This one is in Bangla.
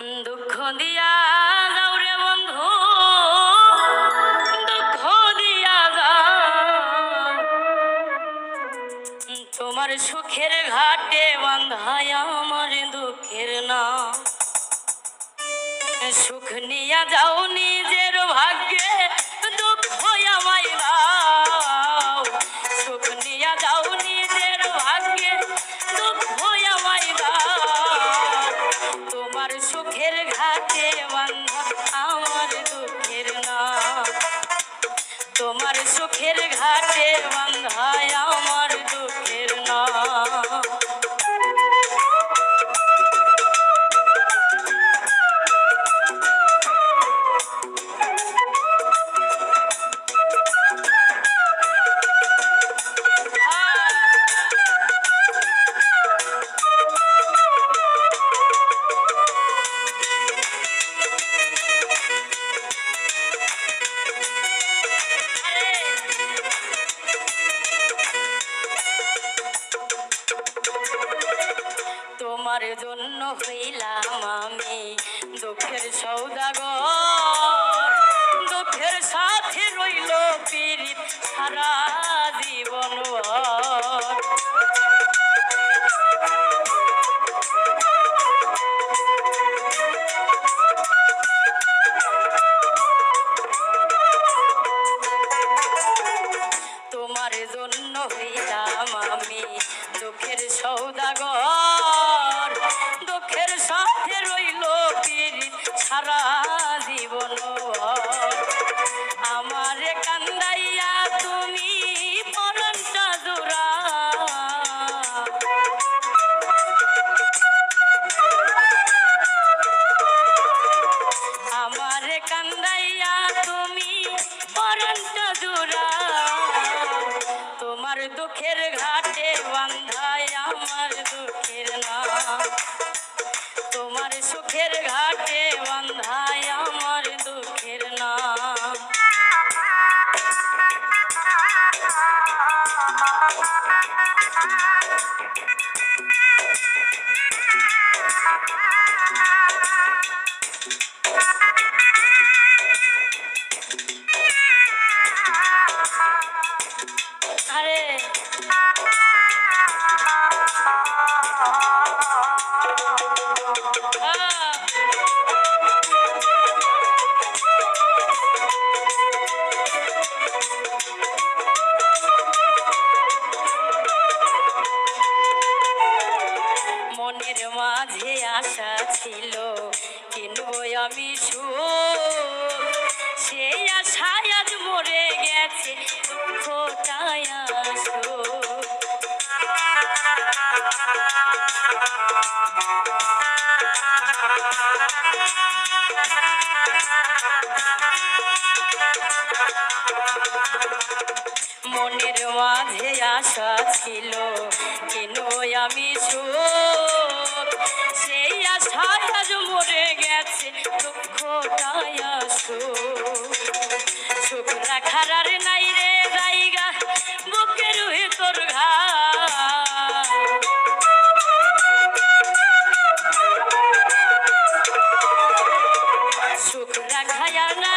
দুঃখ দিয়া যাও রে বন্ধু। দুঃখ দিয়া যাও। তোমার সুখের ঘাটে বান্ধায় আমার দুঃখের না সুখ নিয়া যাও নিজের তোমার সুখের ঘাটে বান্ধায় আমার দুঃখের না তোমার জন্য হইলাম আমি দুঃখের সৌদাগর দুঃখের সাথে রইল পীড়িত সারা জীবন। তোমার জন্য হইলাম আমি দুঃখের সৌদাগর দুঃখের ঘাটে বান্ধায় আমার দুঃখের নাম। তোমার সুখের ঘাটে বান্ধায় আমার দুঃখের নাম। আরে মনের মাঝে আশা ছিল কিনবো আমি সুখ। সেই আশায় আজ মরে গেছে দুঃখটায় আশা ছিল কেন আমি চোর সেই আশা আজ মরে গেছে, দুঃখটাই আসো চোখ রাখার আর নাই রে জায়গা বুকে রুহে তোর ঘা চোখ রাখায় না